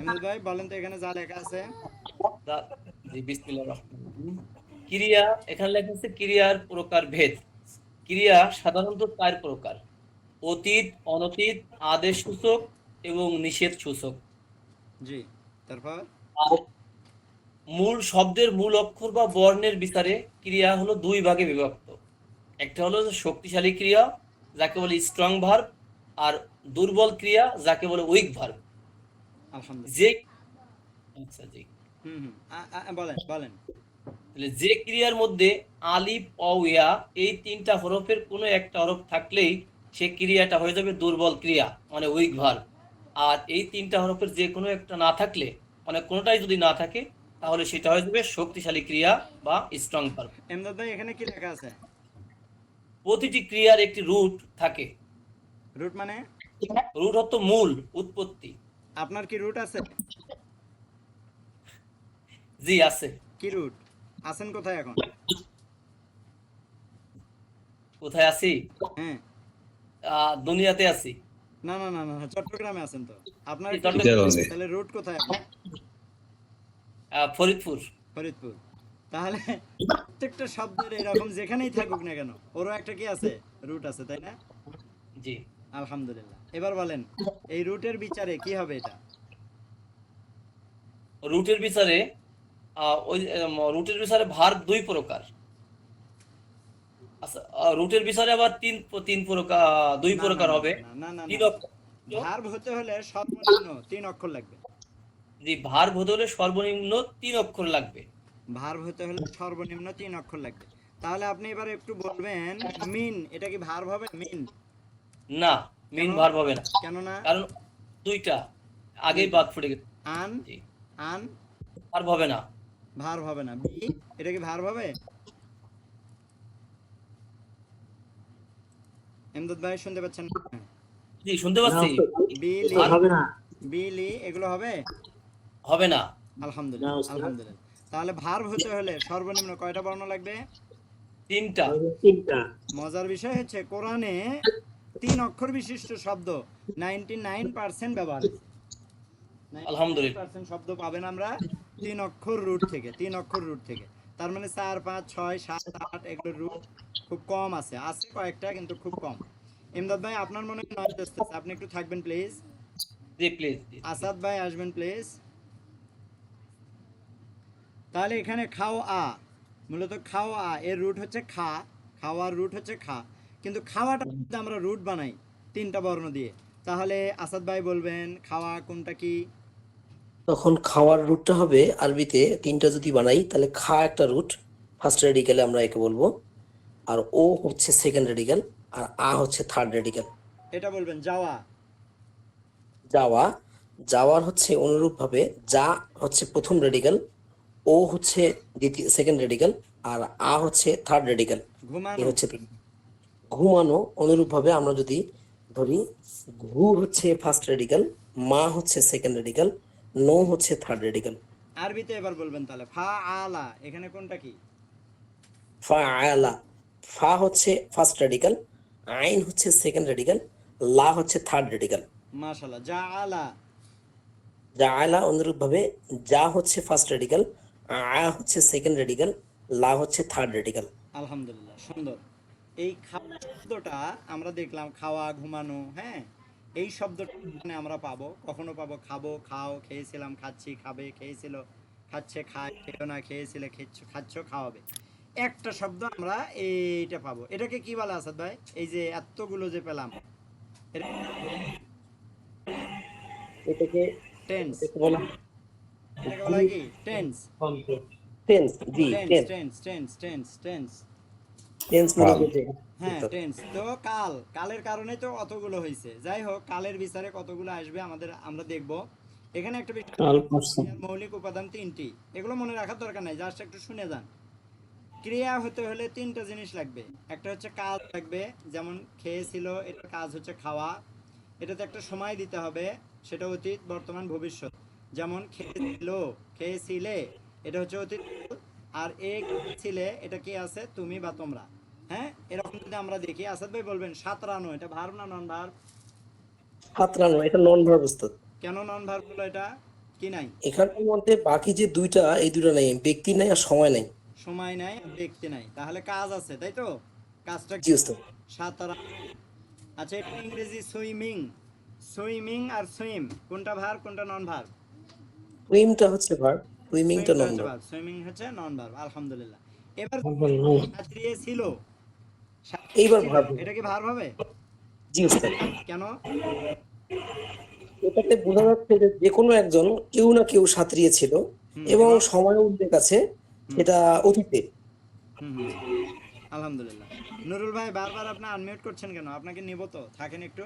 ইমরুল ভাই বলেন তো এখানে যা লেখা আছে। জি বিসমিল্লাহির রহমানির রহিম। ক্রিয়া এখানে লেখা আছে ক্রিয়ার প্রকার ভেদ। ক্রিয়া সাধারণত চার প্রকার। অতীত অনতীত আদেশ সূচক এবং নিষেধ সূচক। জি তারপর? মূল শব্দের মূল অক্ষর বা বর্ণের বিচারে ক্রিয়া হলো দুই ভাগে বিভক্ত। একটা হলো শক্তিশালী ক্রিয়া যাকে বলে স্ট্রং ভার্ব আর দুর্বল ক্রিয়া যাকে বলে উইক ভার্ব যে আচ্ছা জি। হুম হুম। আ- আ- বলেন বলেন। তাহলে যে ক্রিয়ার মধ্যে আলিফ অ ইয়া এই তিনটা হরফের কোনো একটা হরফ থাকলেই সে ক্রিয়াটা হয়ে যাবে দুর্বল ক্রিয়া মানে উইক ভার্ব আর এই তিনটা হরফের যে কোনো একটা না থাকলে মানে কোনোটাই যদি না থাকে তাহলে সেটা হয়ে যাবে শক্তিশালী ক্রিয়া বা স্ট্রং ভার্ব এমদাদ ভাই এখানে কি লেখা আছে? প্রতিটি ক্রিয়ার একটি রুট থাকে। রুট মানে? রুট হতো মূল উৎপত্তি। আপনার কি রুট আছে? জি আছে। কি রুট আছেন কোথায় এখন? কোথায় আছি? হ্যাঁ। দুনিয়াতে আছি। না না না না চট্টগ্রামে আছেন তো। আপনার। তাহলে রুট কোথায় ফরিদপুর। ফরিদপুর। তাহলে প্রত্যেকটা শব্দের এরকম যেখানেই থাকুক না কেন ওরও একটা কি আছে? রুট আছে তাই না? জি। আলহামদুলিল্লাহ। এবার বলেন এই রুটের বিচারে কি হবে এটা? রুটের বিচারে ওই রুটের বিচারে ভার দুই প্রকার। আচ্ছা রুটের বিচারে আবার তিন তিন প্রকার দুই প্রকার হবে। তিন না। হতে হলে সর্বনিম্ন তিন অক্ষর লাগবে। জি ভার হতে হলে সর্বনিম্ন তিন অক্ষর লাগবে। ভার্ব হতে হলে সর্বনিম্ন তিন অক্ষর লাগবে। তাহলে আপনি এবার একটু বলবেন মিন এটা কি ভার হবে? মিন? না। মিন কেন? ভার হবে না। কেননা? কারণ দুইটা। আগেই বাদ ফুটে গেছে। আন আন। ভার হবে না। ভার্ব হবে না। বি এটা কি ভার্ব হবে? এমদাদ ভাই শুনতে পাচ্ছেন জি শুনতে পাচ্ছি। বিলি হবে না। বিলি এগুলো হবে? হবে না। আলহামদুলিল্লাহ আলহামদুলিল্লাহ। তাহলে ভার্ব হতে হলে সর্বনিম্ন কয়টা বর্ণ লাগবে? তিনটা। তিনটা। মজার বিষয় হচ্ছে কোরআনে তিন অক্ষর বিশিষ্ট শব্দ। নাইনটি নাইন পার্সেন্ট ব্যবহার। আলহামদুলিল্লাহ। শব্দ পাবেন আমরা তিন অক্ষর রুট থেকে তিন অক্ষর রুট থেকে। তার মানে চার পাঁচ ছয় সাত আট এগুলো রুট খুব কম আছে। আছে কয়েকটা কিন্তু খুব কম। ইমদাদ ভাই আপনার মনে হয় আসতেছে? আপনি একটু থাকবেন প্লিজ জি প্লিজ আসাদ ভাই আসবেন প্লিজ তাহলে এখানে খাও আ। মূলত খাও আ এর রুট হচ্ছে খা। খাওয়ার রুট হচ্ছে খা। কিন্তু খাওয়াটা যদি আমরা রুট বানাই তিনটা বর্ণ দিয়ে তাহলে আসাদ ভাই বলবেন খাওয়া কোনটা কি? তখন খাওয়ার রুটটা হবে আরবিতে তিনটা যদি বানাই তাহলে খা একটা রুট ফার্স্ট রেডিকেলে আমরা একে বলব আর ও হচ্ছে সেকেন্ড রেডিকেল আর আ হচ্ছে থার্ড রেডিকেল এটা বলবেন যাওয়া। যাওয়া যাওয়ার হচ্ছে অনুরূপভাবে যা হচ্ছে প্রথম রেডিকেল ও হচ্ছে দ্বিতীয় সেকেন্ড রেডিকেল আর আ হচ্ছে থার্ড রেডিকেল এই ঘুমানো হচ্ছে ঘুমানো অনুরূপভাবে আমরা যদি ধরি ঘু হচ্ছে ফার্স্ট রেডিকেল মা হচ্ছে সেকেন্ড রেডিকেল নো হচ্ছে থার্ড রেডিকেল আরবিতে এবার বলবেন তাহলে ফা আলা এখানে কোনটা কি? ফা আলা ফা হচ্ছে ফার্স্ট রেডিকেল আইন হচ্ছে সেকেন্ড রেডিকেল লা হচ্ছে থার্ড রেডিকেল মাশাল্লাহ যা আলা। জাআলা অনুরূপভাবে যা হচ্ছে ফার্স্ট রেডিকেল আ হচ্ছে সেকেন্ড রেডিকেল লা হচ্ছে থার্ড রেডিকেল আলহামদুলিল্লাহ সুন্দর। এই খাওয়া শব্দটা আমরা দেখলাম খাওয়া ঘুমানো হ্যাঁ? এই শব্দটা মানে আমরা পাবো। কখনো পাবো খাব খাও খেয়েছিলাম খাচ্ছি খাবে খেয়েছিল খাচ্ছে খায় খেয়েও না খেয়েছিলে খেচ্ছ খাচ্ছ খাওয়াবে। একটা শব্দ আমরা এইটা পাবো। এটাকে কি বলে আসাদ ভাই? এই যে এতগুলো যে পেলাম এটাকে টেন্স। এটাকে বলা কি? টেন্স। টেন্স জি tense tense tense tense. Tense মানে হ্যাঁ টেন্স তো কাল কালের কারণে তো অতগুলো হয়েছে। যাই হোক কালের বিচারে কতগুলো আসবে আমাদের আমরা দেখব। এখানে একটা মৌলিক উপাদান তিনটি। এগুলো মনে রাখার দরকার নাই জাস্ট একটু শুনে যান। ক্রিয়া হতে হলে তিনটা জিনিস লাগবে। একটা হচ্ছে কাজ লাগবে যেমন খেয়েছিল এটা কাজ হচ্ছে খাওয়া। এটাতে একটা সময় দিতে হবে সেটা অতীত বর্তমান ভবিষ্যৎ। যেমন খেয়েছিল খেয়েছিলে এটা হচ্ছে অতীত। আর এ ছিলে এটা কি আছে? তুমি বা তোমরা। হ্যাঁ এরকম যদি আমরা দেখি আসাদ ভাই বলবেন সাতরানো এটা ভার্ব না নন ভার্ব হাতরানো এটা নন ভার্ব উস্তাদ। কেন নন ভার্ব হলো এটা? কি নাই? এখানটার মধ্যে বাকি যে দুইটা এই দুটো নাই ব্যক্তি নাই আর সময় নাই। সময় নাই দেখতে নাই। তাহলে কাজ আছে তাই তো? কাজটা জি ওস্তাদ সাঁতার আচ্ছা এটা ইংরেজি সুইমিং সুইমিং আর সুইম কোনটা ভার কোনটা নন ভার সুইমটা হচ্ছে ভার সুইমিংটা নম্বর সুইমিং হচ্ছে নন ভার আলহামদুলিল্লাহ। এবার ছাত্রীয়ে ছিল। এইবার ভার এটা কি ভার হবে? জি কেন? এটাতে বোঝা যাচ্ছে যে যে কোনো একজন কেউ না কেউ সাঁতরিয়ে ছিল এবং সময় উল্লেখ আছে সেটা অতীতে। হুম, হুম। আলহামদুলিল্লাহ। নুরুল ভাই বারবার আপনি আনমিউট করছেন কেন? আপনাকে নিব তো। থাকেন একটু।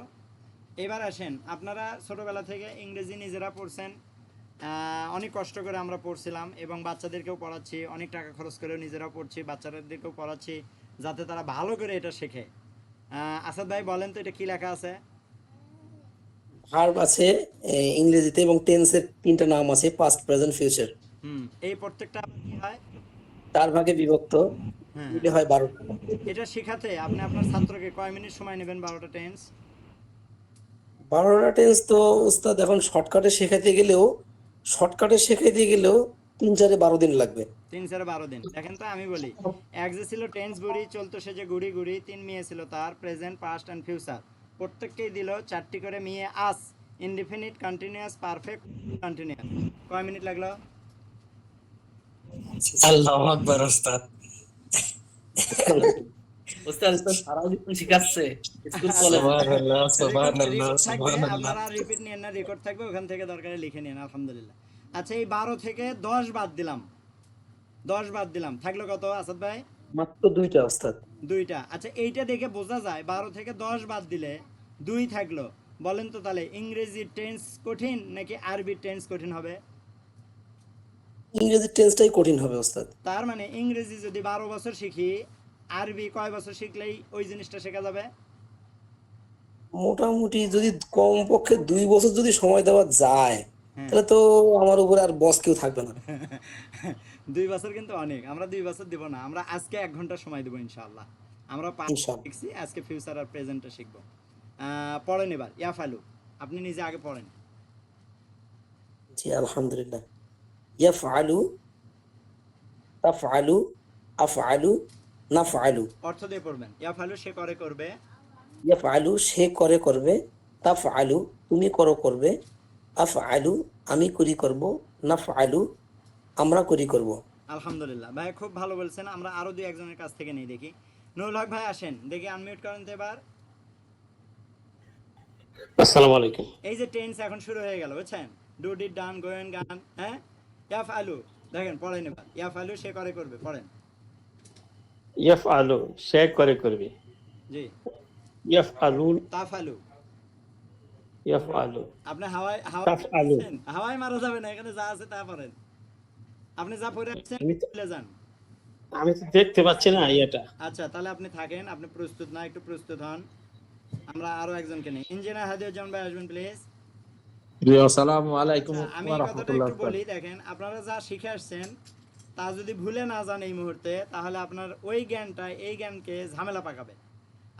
এবার আসেন। আপনারা ছোটবেলা থেকে ইংরেজি নিজেরা পড়ছেন। আহ, অনেক কষ্ট করে আমরা পড়ছিলাম এবং বাচ্চাদেরকেও পড়াচ্ছি। অনেক টাকা খরচ করেও নিজেরাও পড়ছি। বাচ্চাদেরকেও পড়াচ্ছি। যাতে তারা ভালো করে এটা শেখে। আসাদ ভাই বলেন তো এটা কি লেখা আছে? ভার্ব আছে ইংরেজিতে এবং টেন্সের তিনটা নাম আছে পাস্ট প্রেজেন্ট ফিউচার হুম এই প্রত্যেকটা কি হয়? চার ভাগে বিভক্ত হ্যাঁ। হয় বারোটা। এটা শেখাতে আপনি আপনার ছাত্রকে কয় মিনিট সময় নেবেন বারোটা টেন্স বারোটা টেন্স তো উস্তাদ এখন শর্টকাটে শেখাতে গেলেও শর্টকাটে শেখাতে গেলেও তিন চারে বারো দিন লাগবে। তিন চারে বারো দিন। দেখেন তো আমি বলি এক যে ছিল টেন্স বুড়ি চলতো সে যে গুড়ি গুড়ি তিন মেয়ে ছিল তার প্রেজেন্ট পাস্ট অ্যান্ড ফিউচার প্রত্যেককেই দিল চারটি করে মেয়ে আস ইনডিফিনিট কন্টিনিউয়াস পারফেক্ট কন্টিনিউয়াস কয় মিনিট লাগল? আল্লাহ আকবার ওস্তাদ। ওস্তাদ তো সারা জীবন শিখাচ্ছে। School college. সুবহানাল্লাহ সুবহানাল্লাহ সুবহানাল্লাহ আপনারা রিপিট নিয়েন না রেকর্ড থাকবে ওখান থেকে দরকারে লিখে নিন আলহামদুলিল্লাহ। আচ্ছা এই বারো থেকে দশ বাদ দিলাম। দশ বাদ দিলাম। থাকল কত আসাদ ভাই? মাত্র দুইটা উস্তাদ দুইটা। আচ্ছা এইটা দেখে বোঝা যায় বারো থেকে দশ বাদ দিলে দুই থাকল। বলেন তো তাহলে ইংরেজি টেন্স কঠিন নাকি আরবি টেন্স কঠিন হবে? ইংরেজি টেন্সটাই কঠিন হবে উস্তাদ তার মানে ইংরেজি যদি বারো বছর শিখি আরবি কয় বছর শিখলেই ওই জিনিসটা শেখা যাবে? মোটামুটি যদি কমপক্ষে দুই বছর যদি সময় দেওয়া যায়। তাহলে তো আমার উপর আর বস কেউ থাকবে না। দুই বছর কিন্তু অনেক আমরা দুই বছর দিব না আমরা আজকে এক ঘণ্টা সময় দেবো ইনশাআল্লাহ। আমরা পাঁচ শিখছি আজকে ফিউচার আর প্রেজেন্টটা শিখব। পড়েন এবার ইয়াফালু আপনি নিজে আগে পড়েন। জি আলহামদুলিল্লাহ। ইয়াফআলু তাফআলু আফআলু নাফআলু অর্থ দিয়ে পড়বেন ইয়াফালু সে করে করবে। ইয়াফআলু সে করে করবে তাফআলু তুমি করো করবে। আফআলু আমি করি করব নাফআলু আমরা করি করব। আলহামদুলিল্লাহ। ভাই খুব ভালো বলছেন। আমরা আরও দুই একজনের কাছ থেকে নিই দেখি। নুরুল হক ভাই আসেন। দেখি আনমিউট করেন তো এবার। আসসালামু আলাইকুম। এই যে টেন্স এখন শুরু হয়ে গেল বুঝছেন? ডু ডিড ডান গোয়েন গান হ্যাঁ? ইয়াফ আলু দেখেন পড়েন এবার। ইয়াফ আলু সে করে করবে পড়েন। ইয়াফ আলু সে করে করবে। জি। ইয়াফ আলু তাফ আলু ইয়াফ আলু আপনি হাওয়াই হাওয়াই তাফআলু। মারা যাবে না এখানে যা আছে তা পড়েন আপনি যা পড়ে আসছেন চলে যান। আমি তো দেখতে পাচ্ছি না ইয়েটা। আচ্ছা তাহলে আপনি থাকেন আপনি প্রস্তুত না একটু প্রস্তুত হন। আমরা আরও একজনকে নিই। ইঞ্জিনিয়ার হাদিউজ্জামান ভাই আসবেন প্লিজ জি আসসালামু আলাইকুম আচ্ছা, আমি ওয়া এই কথাটা রাহমাতুল্লাহ একটু বলি দেখেন আপনারা যা শিখে আসছেন তা যদি ভুলে না যান এই মুহূর্তে তাহলে আপনার ওই জ্ঞানটা এই জ্ঞানকে ঝামেলা পাকাবে।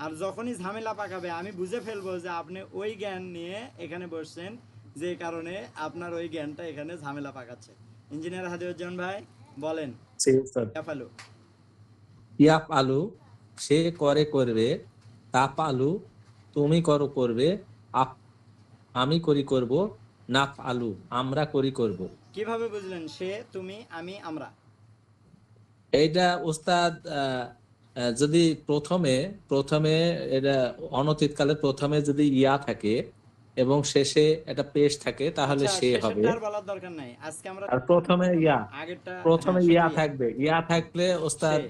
আর যখনই ঝামেলা পাকাবে আমি বুঝে ফেলব যে আপনি ওই জ্ঞান নিয়ে এখানে বসছেন যে কারণে আপনার ওই জ্ঞানটা এখানে ঝামেলা পাকাচ্ছে। ইঞ্জিনিয়ার হাদিউজ্জামান ভাই বলেন। ইয়াফালু আলু। সে করে করবে তাপ আলু তুমি করো করবে আপ আমি করি করব নাফ আলু আমরা করি করব। কীভাবে বুঝলেন সে তুমি আমি আমরা? এইটা আহ, যদি প্রথমে প্রথমে এটা অনতীতকালে প্রথমে যদি ইয়া থাকে এবং শেষে একটা পেশ থাকে তাহলে আচ্ছা, সে হবে। আর প্রথমে ইয়া প্রথমে ইয়া থাকবে। ইয়া থাকলে ওস্তাদ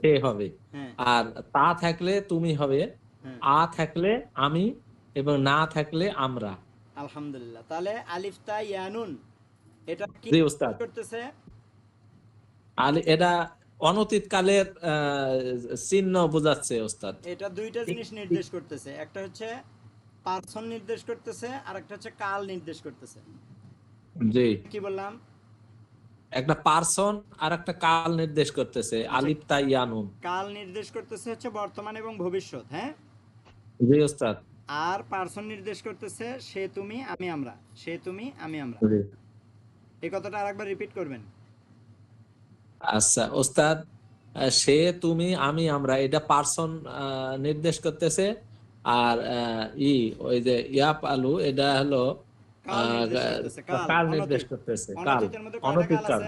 সে। হবে। হ্যাঁ। আর তা থাকলে তুমি হবে হ্যাঁ। আ থাকলে আমি এবং না থাকলে আমরা। আলহামদুলিল্লাহ। তাহলে আলিফতা ইয়ানুন এটা কি করতেছে? আর এটা অনতীত কালের চিহ্ন বোঝাচ্ছে ওস্তাদ। এটা দুইটা জিনিস নির্দেশ করতেছে। একটা হচ্ছে পার্সন নির্দেশ করতেছে আর একটা হচ্ছে কাল নির্দেশ করতেছে। জি। কি বললাম? একটা পার্সন আর একটা কাল নির্দেশ করতেছে আলিফ তাইয়ানুন কাল নির্দেশ করতেছে হচ্ছে বর্তমান এবং ভবিষ্যৎ হ্যাঁ? জি ওস্তাদ। আর পার্সন নির্দেশ করতেছে সে তুমি আমি আমরা। সে তুমি আমি আমরা। জি। এই কথাটা আরেকবার রিপিট করবেন। আচ্ছা ওস্তাদ সে তুমি আমি আমরা এটা পার্সন নির্দেশ করতেছে। আর আহ, ই ওই যে ইয়াপ আলু এটা হলো কাল নির্দেশ করতেছে, কাল, অনতীত। কাল।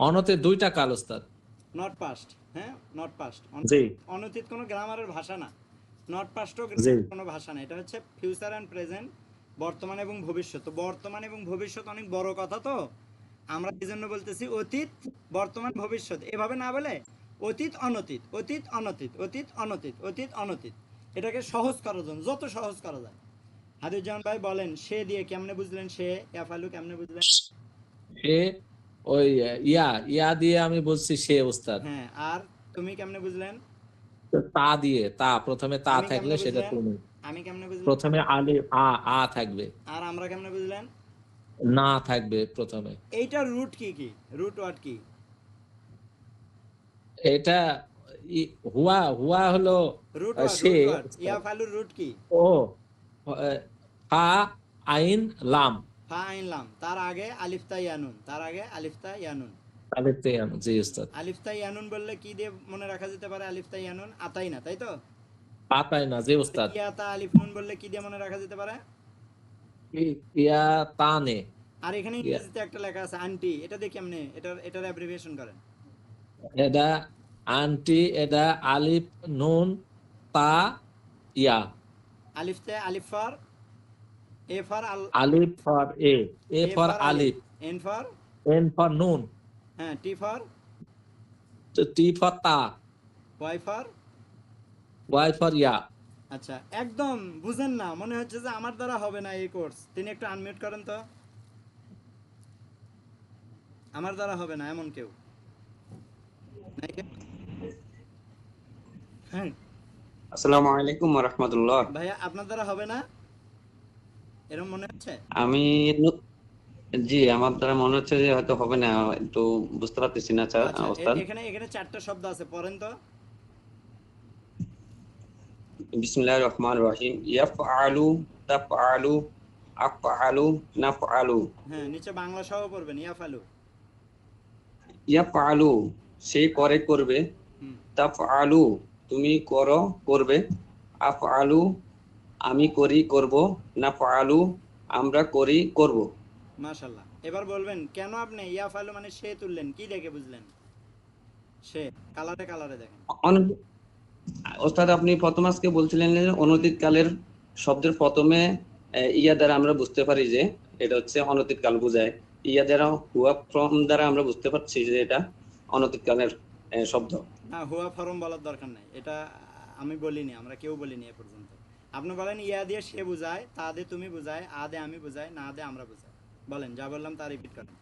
অনতে দুইটা কাল ওস্তাদ। নট পাস্ট হ্যাঁ? নট পাস্ট জি। অনতীত কোনো গ্রামারের ভাষা না। নট পাস্টও কোনো ভাষা না। এটা হচ্ছে ফিউচার অ্যান্ড প্রেজেন্ট বর্তমান এবং ভবিষ্যৎ। বর্তমান এবং ভবিষ্যৎ অনেক বড় কথা তো? আমরা এই জন্য বলতেছি অতীত বর্তমান ভবিষ্যৎ। এভাবে না বলে অতীত অনতীত অতীত অনতীত অতীত অনতীত অতীত অনতীত। এটাকে সহজ করার জন্য যত সহজ করা যায়। হাদিউজ্জামান ভাই বলেন সে দিয়ে কেমনে বুঝলেন সে? ইয়াফালু কেমনে বুঝলেন? সে ওই ইয়া ইয়া দিয়ে আমি বলছি সে ওস্তাদ। হ্যাঁ আর তুমি কেমনে বুঝলেন? তা দিয়ে তা প্রথমে তা থাকলে সেটা তুমি। আমি কেমনে বুঝলাম? প্রথমে আলি আ আ থাকবে। আর আমরা কেমনে বুঝলেন? না থাকবে প্রথমে। এইটার রুট কি কি? রুট ওয়ার্ড কি? এটা হুয়া হুয়া হলো সে- রুট ইয়া ফালুর রুট কি? ও ফা আইন লাম। ফা আইন লাম। তার আগে আলিফতা ইয়ানুন তার আগে আলিফতা ইয়ানুন তাহলে তে আনো, জি ওস্তাদ আলিফতা ইয়ানুন বললে কি দিয়ে মনে রাখা যেতে পারে? আলিফতা ইয়ানুন আতাই না তাই তো? পাতাই না জি ওস্তাদ ইয়াতা আলিফ নুন বললে কি দিয়ে মনে রাখা যেতে পারে? ইয়া তানে আর এখানে ইংরেজিতে একটা লেখা আছে আন্টি এটা দিয়ে কেমনে এটার এটার অ্যাব্রিভিয়েশন করেন। এটা আন্টি এটা আলিফ নুন তা ইয়া। আলিফতে আলিফ ফর এ ফর আল আলিফ for A A for Alif. N for? N for নুন। হ্যাঁ টি ফর? টি ফর তা। Y for? ওয়াই ফর ইয়া। আচ্ছা একদম বুঝেন না মনে হচ্ছে যে আমার দ্বারা হবে না এই কোর্স। তিনি একটু আনমিউট করেন তো। আমার দ্বারা হবে না এমন কেউ। হ্যাঁ। আসসালামু আলাইকুম রহমতুল্লাহ ভাইয়া আপনার দ্বারা হবে না? এরকম মনে হচ্ছে? আমি জি আমার দ্বারা মনে হচ্ছে যে হয়তো হবে না একটু বুঝতে পারতেছি না স্যার আচ্ছা, এখানে এখানে চারটা শব্দ আছে পড়েন তো। বিসমিল্লাহির রহমানির রহিম ইয়াফআলু তাফআলু আফআলু নাফআলু হ্যাঁ নিচে বাংলা সহ পড়বেন ইয়াফালু ইয়াফআলু সে করে করবে। তাফআলু তুমি করো করবে। আফআলু আমি করি করব। নাফআলু আমরা করি করব। মাশাল্লাহ এবার বলবেন কেন আপনি ইয়াফালু মানে সে তুললেন? কি দেখে বুঝলেন? সে কালারে কালারে দেখেন। ওস্তাদ আপনি প্রথম আজকে বলছিলেন যে অনতীত কালের শব্দের প্রথমে ইয়া দ্বারা আমরা বুঝতে পারি যে এটা হচ্ছে অনতীত কাল বোঝায়। ইয়া দ্বারা হুয়া ফ্রম দ্বারা আমরা বুঝতে পারছি যে এটা অনতীত কালের শব্দ। না হুয়া ফরম বলার দরকার নাই। এটা আমি বলিনি আমরা কেউ বলিনি এ পর্যন্ত। আপনি বলেন ইয়া দিয়ে সে বুঝায় তা দিয়ে তুমি বুঝায় আ দিয়ে আমি বুঝাই না দিয়ে আমরা বুঝাই। বলেন যা বললাম তা রিপিট করেন।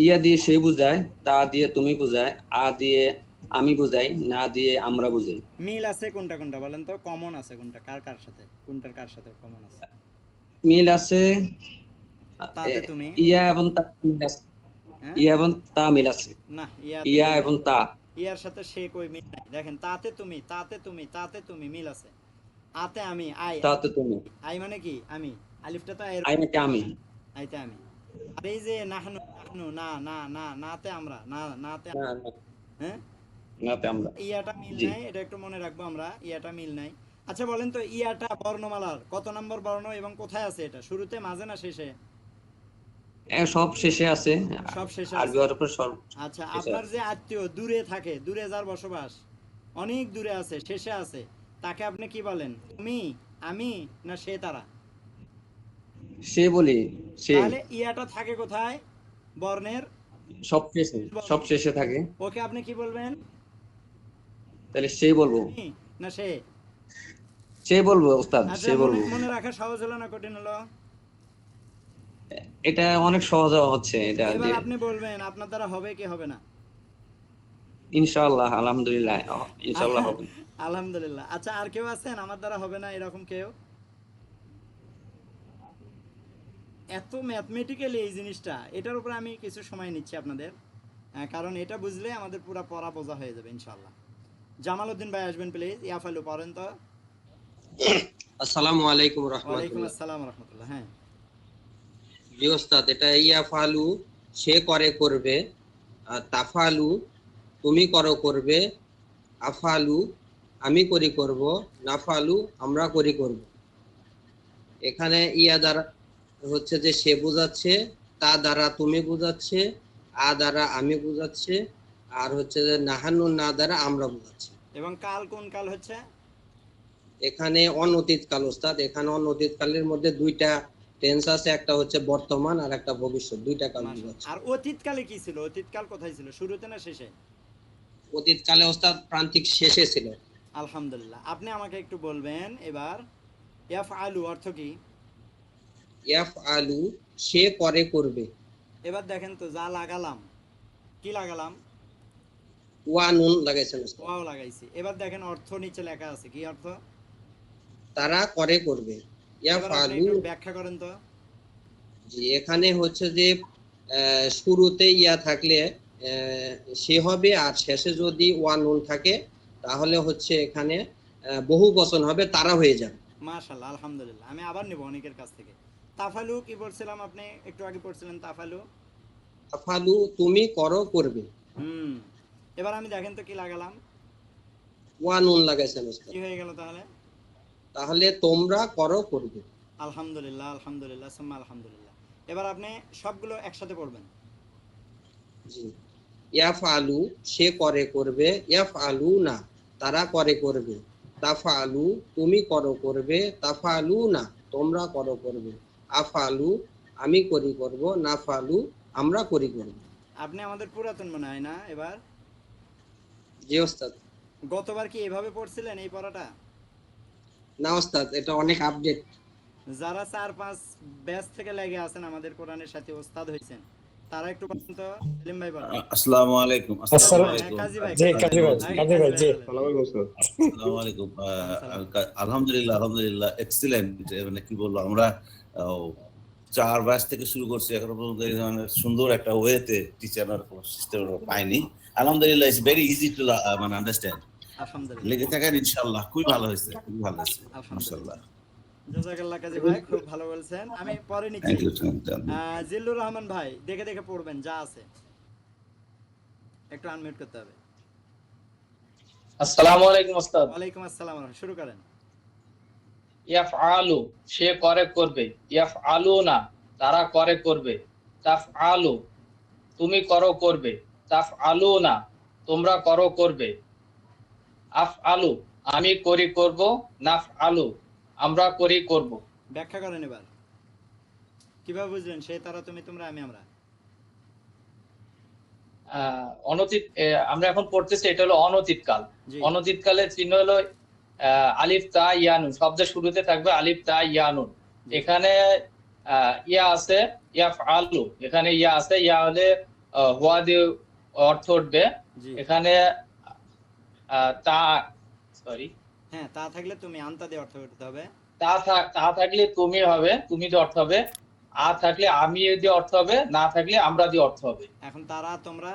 ইয়া দিয়ে সে বুঝায় তা দিয়ে তুমি বুঝায় আ দিয়ে আমি বুঝাই না দিয়ে আমরা বুঝাই। মিল আছে কোনটা কোনটা বলেন তো? কমন আছে কোনটা? কার কার সাথে? কোনটার কার সাথে কমন আছে? মিল আছে তুমি? ইয়া এবং তা মিল আছে। হ্যাঁ? ইয়া এবং তা মিল আছে। না ইয়া এবং তা। ইয়ার সাথে সে কই মিল নাই? দেখেন তাতে তুমি তাতে তুমি তাতে তুমি মিল আছে। আতে আমি আই। তাতে তুমি। আই মানে কি? আমি। আলিফটা তো আই নাকি আমি? আইতে আমি। আর এই যে নাহনু নাহনু না না না নাতে আমরা না নাতে হ্যাঁ? নাতে আমরা ইয়াটা মিল নাই এটা একটু মনে রাখব আমরা ইয়াটা মিল নাই। আচ্ছা বলেন তো ইয়াটা বর্ণমালার কত নম্বর বর্ণ এবং কোথায় আছে এটা? শুরুতে মাঝে না শেষে? সব শেষে আছে। সব শেষে আরবি হরফের সব আচ্ছা আপনার যে আত্মীয় দূরে থাকে দূরে যার বসবাস অনেক দূরে আছে শেষে আছে তাকে আপনি কি বলেন? তুমি আমি না সে তারা? সে বলি সে। তাহলে ইয়াটা থাকে কোথায়? বর্ণের? সব শেষে সব শেষে থাকে। ওকে আপনি কি বলবেন? তাহলে সে বলব। না সে। সে বলব ওস্তাদ আচ্ছা সে বলব। মনে রাখা সহজ হলো না কঠিন হলো? এটা অনেক সহজ হচ্ছে এটা এবার আপনি বলবেন আপনার দ্বারা হবে কি হবে না? ইনশাআল্লাহ আলহামদুলিল্লাহ ইনশাআল্লাহ হবে। আলহামদুলিল্লাহ। আচ্ছা আর কেউ আছেন? আমার দ্বারা হবে না এরকম কেউ? এত ম্যাথমেটিক্যালি এই জিনিসটা এটার উপরে আমি কিছু সময় নিচ্ছি আপনাদের কারণ এটা বুঝলে আমাদের পুরো পড়া বোঝা হয়ে যাবে ইনশাল্লাহ জামাল উদ্দিন ভাই আসবেন প্লিজ ইয়াফালু পড়েন তো। আসসালামু আলাইকুম ওয়ালাইকুম রহমতুল্লাহ আসসালাম রহমতুল্লাহ হ্যাঁ। জি ওস্তাদ এটা ইয়াফালু সে করে করবে। তাফালু তুমি করো করবে। আফালু আমি করি করব। নাফালু আমরা করি করব। এখানে ইয়া দ্বারা হচ্ছে যে সে বোঝাচ্ছে তা দ্বারা তুমি বোঝাচ্ছে আ দ্বারা আমি বোঝাচ্ছে। আর হচ্ছে যে নাহানু না দ্বারা আমরা বোঝাচ্ছি এবং কাল কোন কাল হচ্ছে? এখানে অনতীত কাল ওস্তাদ। এখানে অনতীত কালের মধ্যে দুইটা টেন্স আছে একটা হচ্ছে বর্তমান আর একটা ভবিষ্যৎ। দুইটা কাল বোঝাচ্ছে আর অতীতকালে কি ছিল? অতীতকাল কোথায় ছিল? শুরুতে না শেষে? অতীত কালে ওস্তাদ প্রান্তিক শেষে ছিল। আলহামদুলিল্লাহ। আপনি আমাকে একটু বলবেন এবার এফ আলু অর্থ কি? ইয়াফ আলু সে করে করবে। এবার দেখেন তো যা লাগালাম কি লাগালাম? ওয়া নুন লাগাইছেন ওয়াও লাগাইছি। এবার দেখেন অর্থ নিচে লেখা আছে কি অর্থ? তারা করে করবে। একটু ব্যাখ্যা করেন তো। জি এখানে হচ্ছে যে শুরুতে ইয়া থাকলে সে হবে আর শেষে যদি ওয়া নুন থাকে তাহলে হচ্ছে এখানে বহু বচন হবে তারা হয়ে যাবে। মাশাল্লাহ আলহামদুলিল্লাহ। আমি আবার নেব অনেকের কাছ থেকে। তাফালু কি বলছিলাম আপনি? একটু আগে পড়ছিলেন তাফালু? আফালু তুমি করো করবে। হুম। এবার আমি দেখেন তো কি লাগালাম। ওয়ান ওয়ান লাগাইছেন কি হয়ে গেল তাহলে? তাহলে তোমরা করো করবে। আলহামদুলিল্লাহ আলহামদুলিল্লাহ সুম্মা আলহামদুলিল্লাহ। এবার আপনি সবগুলো একসাথে পড়বেন। জি। ইয়াফ আলু সে করে করবে। ইয়াফ আলু না তারা করে করবে। তাফা আলু তুমি করো করবে। তাফা আলু না তোমরা করো করবে। আফালু আমি করি করব। নাফালু আমরা করি করব। আপনি আমাদের পুরাতন মনে হয় না এবার? জি ওস্তাদ। গতবার কি এভাবে পড়ছিলেন এই পড়াটা? না ওস্তাদ এটা অনেক আপডেট যারা চার পাঁচ ব্যাচ থেকে লেগে আছেন আমাদের কোরআনের সাথে ওস্তাদ হয়েছেন তারা একটু বলেন তো সেলিম ভাই বলেন। আসসালামু আলাইকুম হ্যাঁ, আসসালামু। আলাইকুম। কাজী ভাই। জি, কাজী ভাই, হ্যাঁ, কাজী ভাই, জি। আসসালামু আলাইকুম আলহামদুলিল্লাহ আলহামদুলিল্লাহ এক্সিলেন্ট মানে কি বলব আমরা আহ, চার ব্যাচ থেকে শুরু করছি এখনও পর্যন্ত এই ধরনের সুন্দর একটা ওয়েতে টিচার সিস্টেম পাইনি। আলহামদুলিল্লাহ ইটস ভেরি ইজি টু মানে আন্ডারস্ট্যান্ড আলহামদুলিল্লাহ। লেগে থাকেন ইনশাআল্লাহ খুবই ভালো হয়েছে খুবই ভালো হয়েছে। মাশাআল্লাহ। জাজাকাল্লাহ কাজী ভাই খুব ভালো বলছেন। আমি পরে নিচ্ছি জিল্লুর রহমান ভাই দেখে দেখে পড়বেন যা আছে। একটু আনমিউট করতে হবে। আসসালামু আলাইকুম ওস্তাদ। ওয়ালাইকুম আসসালাম শুরু করেন। ইয়াফ আলু সে করে করবে। ইয়াফ আলু না তারা করে করবে। তাফ আলু তুমি করো করবে। তাফ আলু না তোমরা করো করবে। আফ আলু আমি করি করব নাফ আলু আমরা করি করব। ব্যাখ্যা করেন এবার। কীভাবে বুঝলেন? সে তারা তুমি তোমরা আমি আমরা? অনতীত আমরা এখন পড়তেছি এটা হলো অনতীত কাল অনতীত কালের চিহ্ন হলো আহ, আলিফ তা ইয়ানুন। শব্দের শুরুতে থাকবে আলিফ তা ইয়ানুন। এখানে আহ, ইয়া আছে ইয়াফ আলু এখানে ইয়া আছে ইয়া হলে আহ, হুয়া দিয়ে অর্থ উঠবে। এখানে তা সরি হ্যাঁ তা থাকলে তুমি আন্তা দিয়ে অর্থ করতে হবে। তা তা থাকলে তুমি হবে তুমি দিয়ে অর্থ হবে। আ থাকলে আমি দিয়ে অর্থ হবে না থাকলে আমরা দিয়ে অর্থ হবে। এখন তারা তোমরা?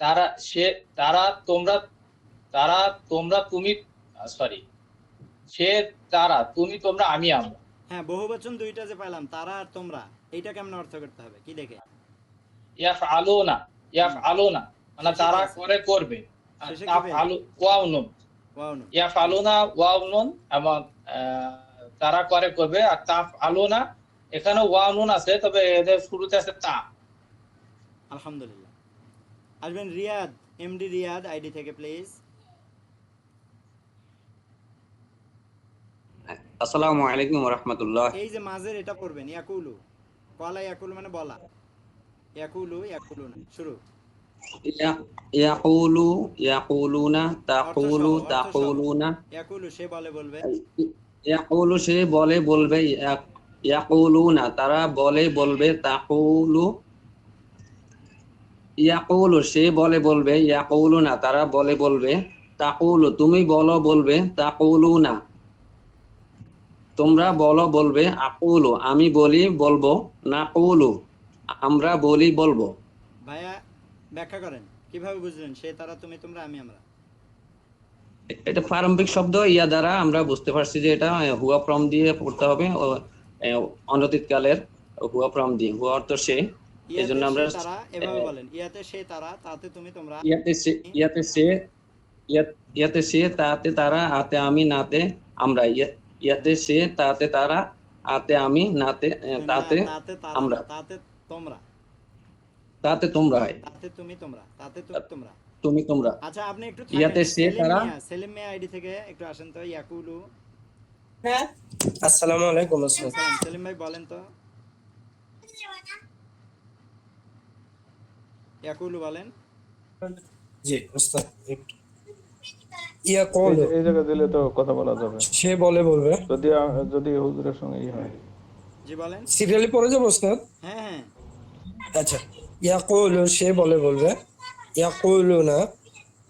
তারা সে তারা তোমরা তারা তোমরা তুমি সরি সে তারা তুমি তোমরা আমি আমরা। হ্যাঁ বহুবচন দুইটা যে পাইলাম তারা আর তোমরা এইটা কেমন অর্থ করতে হবে? কি দেখে? ইয়াফ আলো না ইয়াফ আলো না মানে তারা করে করবে। ইয়াফ আলো না ওয়াও নুন এবং তারা করে করবে। আর তাফ আলো না এখানে ওয়াও নুন আছে তবে এদের শুরুতে আছে তা। আলহামদুলিল্লাহ। আসবেন রিয়াদ এমডি রিয়াদ আইডি থেকে প্লিজ। আসসালামু আলাইকুম রহমতুল্লাহ। এই যে মাঝের এটা পড়বেন ইয়াকুলু। কলা ইয়াকুলু মানে বলা। ইয়াকুলু ইয়াকুলু না শুরু ইয়াকুলু ইয়াকুলুনা তাকুলু। তাকুলুনা। ইয়াকুলু সে বলে বলবে। ইয়াকুলু সে বলে বলবে ইয়াকুলুনা তারা বলে বলবে তাকুলু। ইয়াকুলু সে বলে বলবে ইয়াকুলুনা তারা বলে বলবে তাকুলু। তুমি বলো বলবে তাকুলুনা। তোমরা বলো বলবে আকুলু। আমি বলি বলব না নাকুলু। আমরা বলি বলব ভাইয়া ব্যাখ্যা করেন কীভাবে বুঝলেন সে তারা তুমি তোমরা আমি আমরা এটা প্রারম্ভিক শব্দ ইয়া দ্বারা আমরা বুঝতে পারছি যে এটা হুয়া ফ্রম দিয়ে পড়তে হবে অনতীত কালের হুয়া ফ্রম দি হুয়া অর্থ সে এজন্য আমরা এভাবে বলেন ইয়াতে সে তারা তাতে তুমি তোমরা ইয়াতে সে ইয়াতে সে ইয়াতে সে তাতে তারা আতে আমি নাতে আমরা ইয়াতে সে তাতে তারা আতে আমি নাতে তাতে আমরা। তাতে তোমরা। তাতে তোমরা হয়। তাতে তুমি তোমরা তাতে তুমি তোমরা। তুমি তোমরা। আচ্ছা আপনি একটু ইয়াতে সে তারা- সেলিম মিয়া আইডি থেকে একটু আসেন তো ইয়াকুলু। আসসালামু আলাইকুম আসসালাম সেলিম ভাই বলেন তো। ইয়াকুলু বলেন। জি উস্তাদ একটু। ইয়াকুলু। এই- জায়গা দিলে তো কথা বলা যাবে। সে বলে বলবে। যদি যদি হুজুরের সঙ্গে ই হয়। জি বলেন। সিরিয়ালি পড়ে যাব উস্তাদ হ্যাঁ হ্যাঁ। আচ্ছা ইয়াকুলু সে বলে বলবে ইয়াকুলু না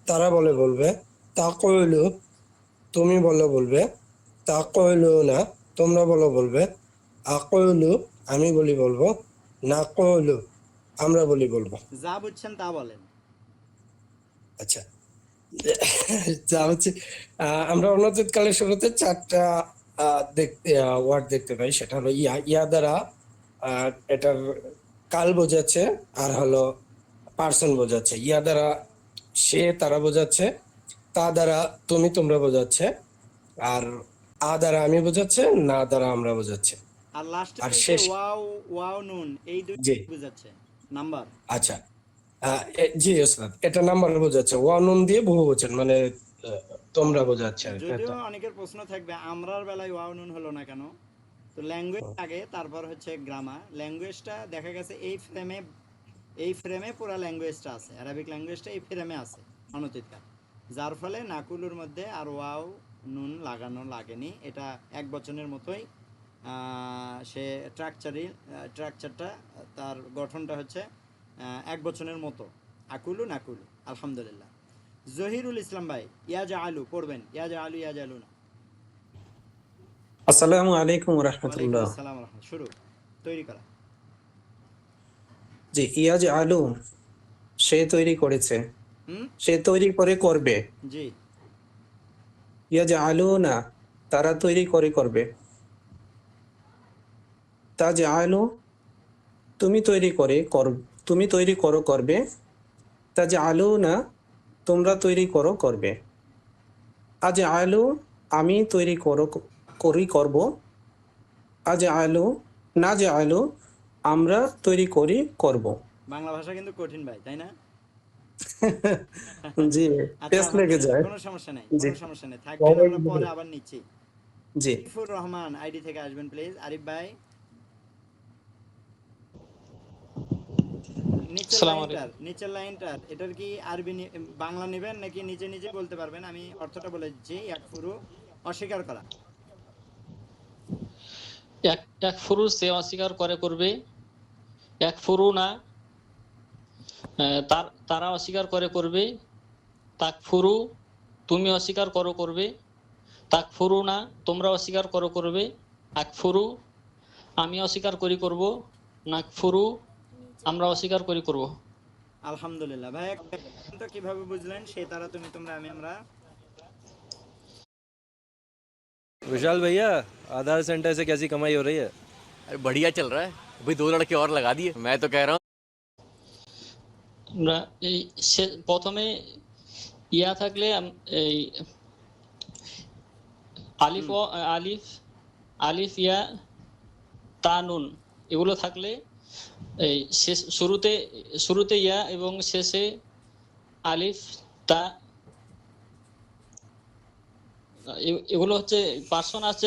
তারা বলে বলবে তাকুলু তুমি বলে বলবে তাকুলু না তোমরা বলে বলবে আকুলু আমি বলি বলব নাকুলু আমরা বলি বলব। যা বুঝছেন তা বলেন। আচ্ছা যা হচ্ছে আমরা অনতীত কালের শুরুতে চারটা দেখতে ওয়ার্ড দেখতে পাই সেটা হলো ইয়া ইয়া দ্বারা এটার কাল বোঝাচ্ছে আর হলো পার্সন বোঝাচ্ছে। ইয়া দ্বারা সে তারা বোঝাচ্ছে তা দ্বারা তুমি তোমরা বোঝাচ্ছে আর আ দ্বারা আমি বোঝাচ্ছে না দ্বারা আমরা বোঝাচ্ছে। আর লাস্টে আর শেষ- ওয়াও ওয়াও নুন এই দুই জি। নাম্বার। আচ্ছা। জি ওস্তাদ এটা নাম্বার বোঝাচ্ছে। ওয়ানুন দিয়ে বহু বচন মানে তোমরা বোঝাচ্ছে আর যদিও অনেকের প্রশ্ন থাকবে আমরার বেলায় ওয়াও নুন হলো না কেন? তো ল্যাঙ্গুয়েজ আগে, তারপর হচ্ছে গ্রামার ল্যাঙ্গুয়েজটা দেখা গেছে এই ফ্রেমে এই ফ্রেমে পুরো ল্যাঙ্গুয়েজটা আছে। অ্যারাবিক ল্যাঙ্গুয়েজটা এই ফ্রেমে আছে অনতীতকাল যার ফলে নাকুলুর মধ্যে আর ওয়াও, নুন লাগানো লাগেনি। এটা এক বচনের মতোই সে স্ট্রাকচারই স্ট্রাকচারটা তার গঠনটা হচ্ছে এক বচনের মতো। আকুলু নাকুলু, আলহামদুলিল্লাহ। জহিরুল ইসলাম ভাই ইয়াজা আলু পড়বেন। ইয়াজা আলু ইয়াজা আলু না আসসালামু আলাইকুম ওয়ালাইকুম রহমতুল্লাহ। শুরু তৈরি করা। জি ইয়াজ আলু সে তৈরি করেছে। সে তৈরি করে করবে। জি। ইয়াজ আলু না তারা তৈরি করে করবে। তাজ আলু তুমি তৈরি করে কর তুমি তৈরি করো করবে। তাজ আলু না তোমরা তৈরি করো করবে। আজ আলু আমি তৈরি করো করি করব। আজ আলু না যে আলু আমরা তৈরি করি করব। বাংলা ভাষা কিন্তু কঠিন ভাই তাই না? জি আচ্ছা, টেস্ট লেগে যায়। কোনো সমস্যা নেই জি। কোনো সমস্যা নেই থাকবেন আমরা পরে আবার নিচ্ছি। জি। আরিফুর রহমান আইডি থেকে আসবেন প্লিজ। আরিফ ভাই। নিচের আসসালামু লাইনটার নিচের লাইনটার এটার কি আরবি নি- বাংলা নেবেন নাকি নিজে নিজে বলতে পারবেন? আমি অর্থটা বলে দিচ্ছি এক পুরো অস্বীকার করা। এক এক ফুরু সে অস্বীকার করে করবে। এক ফুরু না তার অস্বীকার করে করবে। তাক ফুরু, তুমি অস্বীকার করো করবে। তাক ফুরু না, তোমরা অস্বীকার করো করবে। এক ফুরু, আমি অস্বীকার করি করব। নাক ফুরু, আমরা অস্বীকার করি করব। আলহামদুলিল্লাহ। ভাই কীভাবে বুঝলেন? সে, তারা, তুমি, তোমরা, আমি, আমরা विशाल भैया आधार सेंटर से कैसी कमाई हो रही है अरे बढ़िया चल रहा है भाई दो लड़के और लगा दिए मैं तो कह रहा हूँ আমরা এই সে- প্রথমে ইয়া থাকলে আম- এই আলিফ ও আলিফ আলিফ ইয়া তানুন এগুলো থাকলে এই শেষ শুরুতে শুরুতে ইয়া এবং শেষে আলিফ তা এ- এগুলো হচ্ছে পার্সন আছে